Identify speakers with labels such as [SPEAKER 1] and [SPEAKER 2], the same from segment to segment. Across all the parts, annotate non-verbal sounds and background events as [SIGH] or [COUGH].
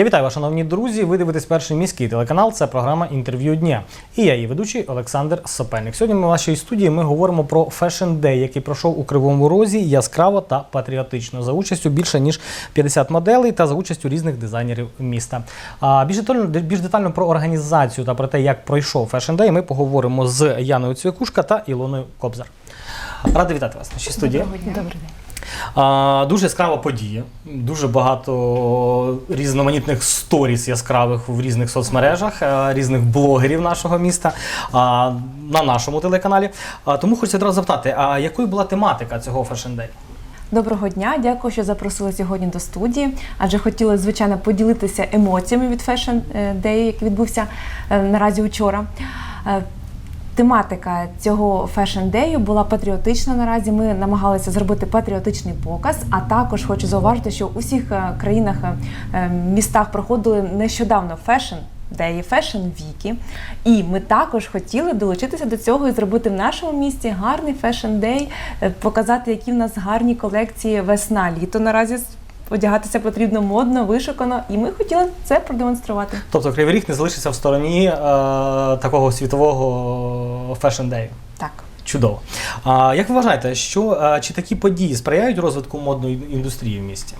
[SPEAKER 1] Я вітаю вас, шановні друзі. Ви дивитесь перший міський телеканал. Це програма інтерв'ю дня. І я її ведучий Олександр Сопельник. Сьогодні в нашій студії ми говоримо про Fashion Day, який пройшов у Кривому Розі яскраво та патріотично за участю більше ніж 50 моделей та за участю різних дизайнерів міста. А більш детально, більш детально про організацію та про те, як пройшов Fashion Day, ми поговоримо з Яною Цвікушка та Ілоною Кобзар. Радий вітати вас в нашій студії.
[SPEAKER 2] Добрий день.
[SPEAKER 1] А, дуже яскрава подія, дуже багато різноманітних сторіс яскравих в різних соцмережах, е, різних блогерів нашого міста а, на нашому телеканалі. А, тому хочу одразу запитати, а якою була тематика цього Day?
[SPEAKER 2] Доброго дня, дякую, що запросили сьогодні до студії. Адже хотіла, звичайно, поділитися емоціями від Fashion Day, який відбувся е, наразі учора. Е, Тематика цього Day була патріотична. Наразі ми намагалися зробити патріотичний показ. А також хочу зауважити, що у всіх е, країнах, е, містах проходили нещодавно Fashion Day, Fashion Week. І ми також хотіли долучитися до цього і зробити в нашому місті гарний е, показати, які в нас гарні колекції весна-літо. Наразі одягатися потрібно модно, вишукано, і ми хотіли це продемонструвати.
[SPEAKER 1] Тобто Кривий Ріг не залишиться в стороні е, такого світового Fashion Day.
[SPEAKER 2] Так.
[SPEAKER 1] Чудово. А як ви вважаєте, що е, чи такі події сприяють розвитку модної індустрії в місті?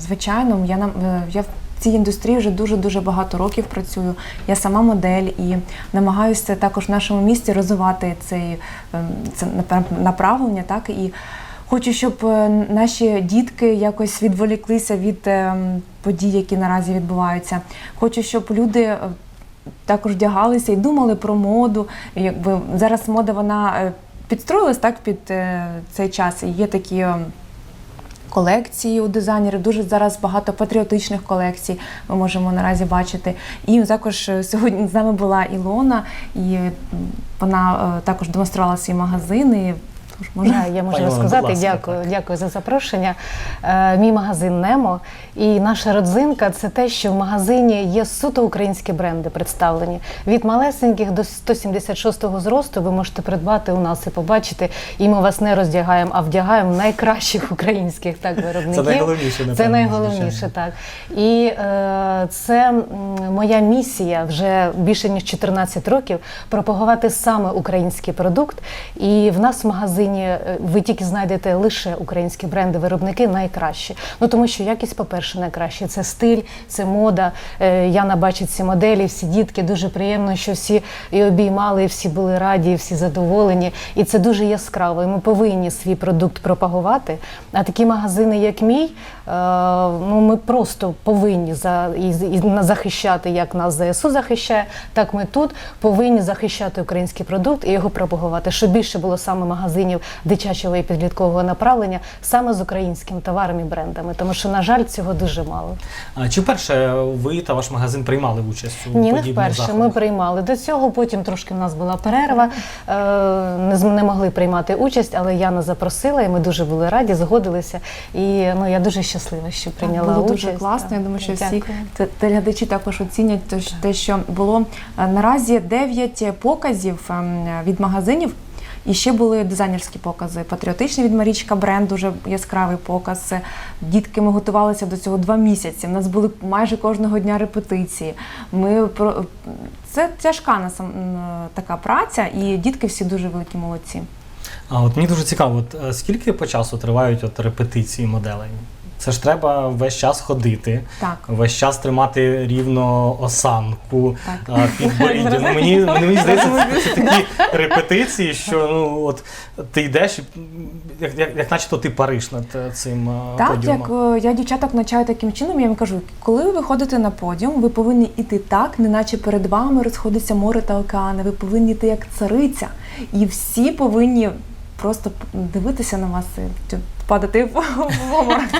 [SPEAKER 2] Звичайно, я нам е, я в цій індустрії вже дуже дуже багато років працюю. Я сама модель і намагаюся також в нашому місті розвивати цей ем, це напра- направлення. Так і хочу, щоб е, наші дітки якось відволіклися від ем, подій, які наразі відбуваються. Хочу, щоб люди. Також вдягалися і думали про моду. Якби зараз мода вона е, підстроїлась так під е, цей час. Є такі ем, колекції у дизайнерів. Дуже зараз багато патріотичних колекцій ми можемо наразі бачити. І також е, сьогодні з нами була Ілона, і вона також демонструвала свій магазин. І тож може
[SPEAKER 3] я можу розказати. дякую, дякую за запрошення. Е, мій магазин Немо і наша родзинка це те, що в магазині є суто українські бренди представлені. Від малесеньких до 176-го зросту ви можете придбати у нас і побачити. І ми вас не роздягаємо, а вдягаємо найкращих українських так [LAUGHS] виробників.
[SPEAKER 1] Це найголовніше,
[SPEAKER 3] Це найголовніше, так. І е, це моя місія вже більше ніж 14 років пропагувати саме український продукт. І в нас в магазині е, ви тільки знайдете лише українські бренди, виробники найкращі. Ну тому що якість, по-перше, найкраще. Це стиль, це мода. Е, Яна бачить ці моделі, всі дітки. Дуже приємно, що всі і обіймали, і всі були раді, і всі задоволені. І це дуже яскраво. І ми повинні свій продукт пропагувати. А такі магазини, як мій, ну ми просто повинні за і, захищати, як нас ЗСУ захищає, так ми тут повинні захищати український продукт і його пропагувати. Щоб більше було саме магазинів дитячого і підліткового направлення саме з українськими товарами і брендами. Тому що, на жаль, цього дуже мало.
[SPEAKER 1] А чи вперше ви та ваш магазин приймали участь у
[SPEAKER 3] Ні, не вперше. Ми приймали до цього. Потім трошки в нас була перерва. Е, не могли приймати участь, але Яна запросила, і ми дуже були раді, згодилися. І ну я дуже щаслива, що прийняла
[SPEAKER 2] було
[SPEAKER 3] участь.
[SPEAKER 2] дуже класно.
[SPEAKER 3] Так.
[SPEAKER 2] Я думаю, що всі
[SPEAKER 3] Дякую.
[SPEAKER 2] те- телеглядачі також оцінять те, що- те, що було е, наразі 9 показів ем, від магазинів. І ще були дизайнерські покази. Патріотичний від Марічка бренд, дуже яскравий показ. Дітки ми готувалися до цього два місяці. У нас були майже кожного дня репетиції. Ми про це тяжка насам м, така праця, і дітки всі дуже великі молодці.
[SPEAKER 1] А от мені дуже цікаво, от е, скільки по часу тривають от репетиції моделей? Це ж треба весь час ходити,
[SPEAKER 2] Так.
[SPEAKER 1] весь час тримати рівно осанку, а, підборіддя. [LAUGHS] Ну, мені, мені здається, це, це [LAUGHS] такі репетиції, що ну от ти йдеш, і, як, як, як начебто ти париш над е, цим е,
[SPEAKER 2] Так,
[SPEAKER 1] подіумом.
[SPEAKER 2] як е, я дівчаток навчаю таким чином, я їм кажу, коли ви виходите на подіум, ви повинні йти так, неначе перед вами розходиться море та океани. Ви повинні йти як цариця, і всі повинні просто дивитися на вас, і падати в в обморок.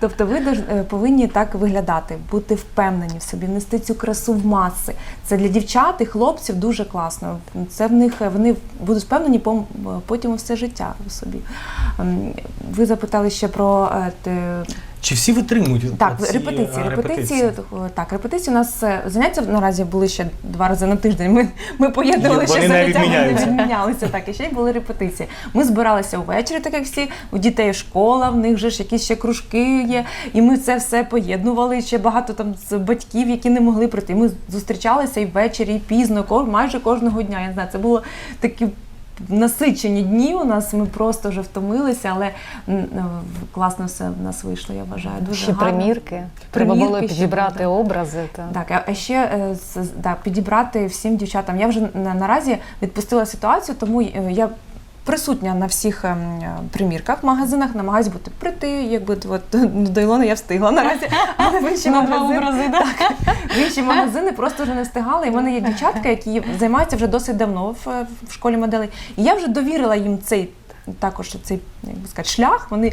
[SPEAKER 2] Тобто ви е, повинні так виглядати, бути впевнені в собі, нести цю красу в маси. Це для дівчат і хлопців дуже класно. Це в них вони будуть впевнені потім все життя в собі. Ем, Ви запитали ще про е,
[SPEAKER 1] Чи всі витримують?
[SPEAKER 2] Так,
[SPEAKER 1] ці,
[SPEAKER 2] репетиції. Репетиції, е, так, репетиції у нас е, заняття наразі були ще два рази на тиждень. Ми, ми поєднували ще заняття, вони не відмінялися. Так, і ще й були репетиції. Ми збиралися увечері, так як всі. У дітей школа, в них же ж якісь ще кружки є. І ми це все поєднували. Ще багато там з батьків, які не могли прийти. Ми зустрічалися і ввечері, і пізно, майже кожного дня. Я не знаю, це було такі. Насичені дні у нас, ми просто вже втомилися, але е, класно все в нас вийшло, я вважаю. Дуже
[SPEAKER 3] Ще
[SPEAKER 2] гарно.
[SPEAKER 3] примірки. Треба було
[SPEAKER 2] ще
[SPEAKER 3] підібрати
[SPEAKER 2] були,
[SPEAKER 3] образи. Та.
[SPEAKER 2] Так, а- ще е, да, підібрати всім дівчатам. Я вже на, наразі відпустила ситуацію, тому е, я присутня на всіх ем, примірках в магазинах, намагаюсь бути прийти, якби от до Ілони я встигла наразі, [LAUGHS] але в інші магазини,
[SPEAKER 3] образи, да?
[SPEAKER 2] так, в інші магазини просто вже не встигала. І в мене є дівчатка, які займаються вже досить давно в, е, в школі моделей. І я вже довірила їм цей. Також цей як би сказати, шлях. Вони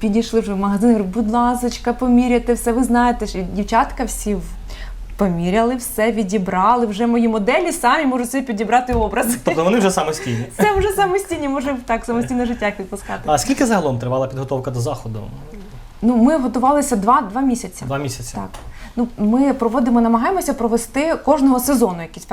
[SPEAKER 2] підійшли вже в магазин, говорю, будь ласочка, поміряйте все. Ви знаєте, що дівчатка всі в- поміряли все, відібрали. Вже мої моделі самі можуть собі підібрати образ.
[SPEAKER 1] Тобто вони вже самостійні.
[SPEAKER 2] Це вже самостійні, може так самостійне життя відпускати.
[SPEAKER 1] А скільки загалом тривала підготовка до заходу?
[SPEAKER 2] Ну, ми готувалися два, два місяці.
[SPEAKER 1] Два місяці.
[SPEAKER 2] Так. Ну, ми проводимо, намагаємося провести кожного сезону якийсь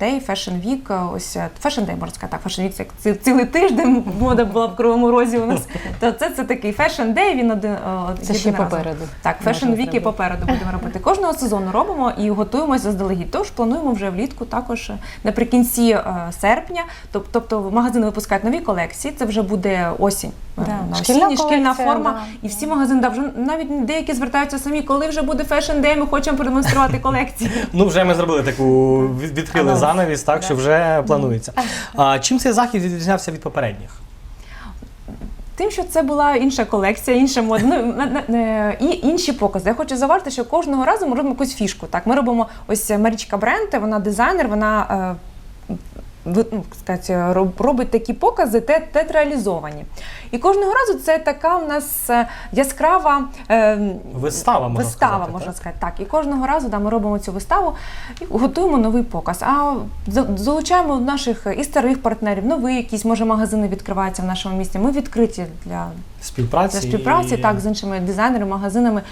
[SPEAKER 2] Day, Fashion Week, е, ось Fashion Day, можна сказати, Fashion Week це цілий тиждень мода була в Кривому Розі у нас. [LAUGHS] То це, це такий Fashion Day, він один е,
[SPEAKER 3] Це ще
[SPEAKER 2] єдиноразовий.
[SPEAKER 3] попереду.
[SPEAKER 2] Так, Fashion Week і попереду будемо [LAUGHS] робити. Кожного сезону робимо і готуємося заздалегідь. Тож плануємо вже влітку також е, наприкінці е, серпня. Тоб- Тобто магазини випускають нові колекції. Це вже буде осінь. Е,
[SPEAKER 3] Да,
[SPEAKER 2] на
[SPEAKER 3] шкільна
[SPEAKER 2] осінні, шкільна форма.
[SPEAKER 3] да.
[SPEAKER 2] І всі магазини да, вже навіть деякі звертаються самі, коли вже буде Fashion Day, ми хочемо продемонструвати [LAUGHS] колекції.
[SPEAKER 1] Ну, вже ми зробили таку відкрили занавіс, так
[SPEAKER 3] Да.
[SPEAKER 1] що вже планується. А чим цей захід відрізнявся від попередніх?
[SPEAKER 2] Тим, що це була інша колекція, інша мода, ну, на- на- е, і інші покази. Я хочу зауважити, що кожного разу ми робимо якусь фішку. Так, ми робимо ось Марічка Бренте, вона дизайнер, вона. Ну, сказати, робить такі покази те- театралізовані. І кожного разу це така у нас е, яскрава е,
[SPEAKER 1] Вистава, можна
[SPEAKER 2] вистава,
[SPEAKER 1] сказати,
[SPEAKER 2] можна
[SPEAKER 1] так?
[SPEAKER 2] сказати. Так. І кожного разу да, ми робимо цю виставу і готуємо новий показ. А за- залучаємо наших і старих партнерів, нові якісь, може, магазини відкриваються в нашому місті. Ми відкриті для
[SPEAKER 1] Співпраці.
[SPEAKER 2] для співпраці
[SPEAKER 1] і-
[SPEAKER 2] так з іншими дизайнерами, магазинами.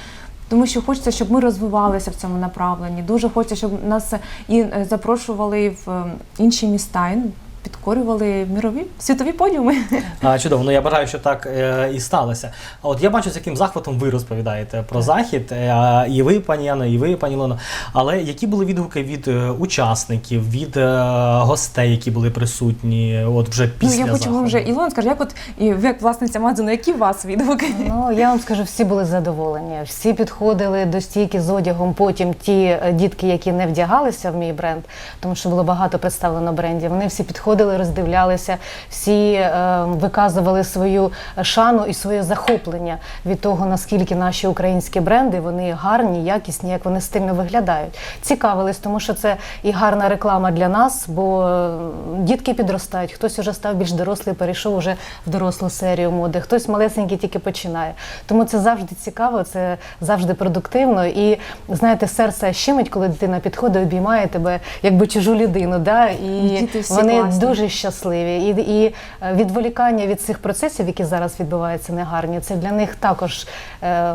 [SPEAKER 2] Тому що хочеться, щоб ми розвивалися в цьому направленні. Дуже хочеться, щоб нас і е, запрошували в е, інші міста, і підкорювали мірові світові подіуми.
[SPEAKER 1] А, чудово, ну я бажаю, що так е, і сталося. А от я бачу, з яким захватом ви розповідаєте про захід, е, і ви, пані Яно, і ви, пані Лоно. Але які були відгуки від е, учасників, від е, гостей, які були присутні, от вже після Ну
[SPEAKER 2] я хочу
[SPEAKER 1] заходу?
[SPEAKER 2] вам вже Ілон скаже, як от і ви як власниця магазину, які у вас відгуки?
[SPEAKER 3] Ну я вам скажу, всі були задоволені. Всі підходили до стійки з одягом. Потім ті е, дітки, які не вдягалися в мій бренд, тому що було багато представлено брендів. Вони всі підходили, роздивлялися, всі е, виказували свою шану і своє захоплення від того, наскільки наші українські бренди вони гарні, якісні, як вони стильно виглядають. Цікавились, тому що це і гарна реклама для нас, бо е, дітки підростають. Хтось уже став більш дорослий, перейшов уже в дорослу серію моди, хтось малесенький тільки починає. Тому це завжди цікаво, це завжди продуктивно. І знаєте, серце щемить, коли дитина підходить, обіймає тебе якби чужу людину. Да? І
[SPEAKER 2] Діти всі
[SPEAKER 3] вони
[SPEAKER 2] класні.
[SPEAKER 3] Дуже щасливі. І, і е, відволікання від цих процесів, які зараз відбуваються, негарні, це для них також е,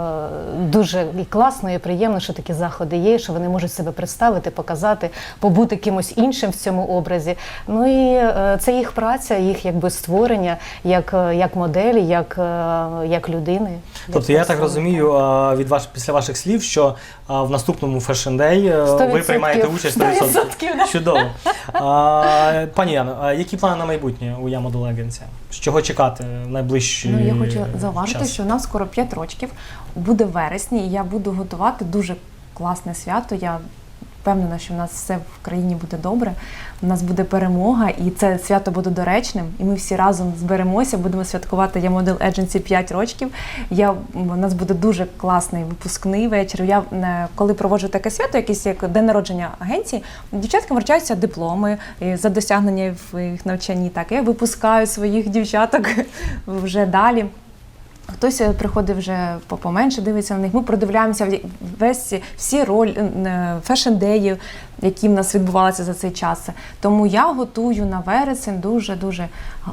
[SPEAKER 3] дуже і класно, і приємно, що такі заходи є, що вони можуть себе представити, показати, побути кимось іншим в цьому образі. Ну і е, це їх праця, їх якби створення, як, е, як моделі, як, е, як людини.
[SPEAKER 1] Тобто я так розумію від ваш після ваших слів, що в наступному Fashion Day е, ви приймаєте участь 100%.
[SPEAKER 2] 100%,
[SPEAKER 1] Чудово. А, пані Яно, а які плани на майбутнє у Ямодел Agency? З чого чекати найближчі
[SPEAKER 2] Ну, я хочу зауважити,
[SPEAKER 1] час?
[SPEAKER 2] що нам скоро 5 років буде вересні, і я буду готувати дуже класне свято. Я впевнена, що в нас все в країні буде добре. У нас буде перемога, і це свято буде доречним. І ми всі разом зберемося, будемо святкувати Я Model Agency 5 років. Я, у нас буде дуже класний випускний вечір. Я е, коли проводжу таке свято, якийсь як день народження агенції, дівчаткам вручаються дипломи за досягнення в їх навчанні. Так, я випускаю своїх дівчаток [LAUGHS] вже далі. Хтось е, приходить вже по- поменше, дивиться на них. Ми продивляємося в- весь всі роль фешн-деї, які в нас відбувалися за цей час. Тому я готую на вересень дуже дуже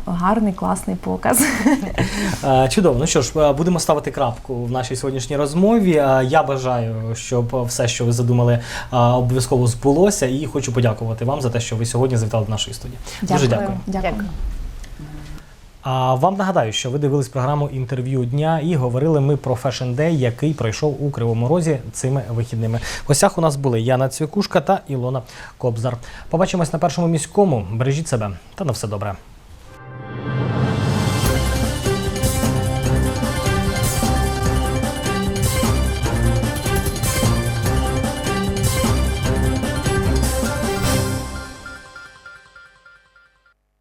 [SPEAKER 2] гарний, класний показ. [LAUGHS]
[SPEAKER 1] Е, Чудово. Ну що ж, е, будемо ставити крапку в нашій сьогоднішній розмові. Е, Я бажаю, щоб все, що ви задумали, е, обов'язково збулося. І хочу подякувати вам за те, що ви сьогодні завітали до нашої студії. Дуже дякую.
[SPEAKER 2] Дякую.
[SPEAKER 1] А вам нагадаю, що ви дивились програму інтерв'ю дня і говорили ми про Day, який пройшов у Кривому Розі цими вихідними. В гостях у нас були Яна Цвікушка та Ілона Кобзар. Побачимось на першому міському. Бережіть себе та на все добре.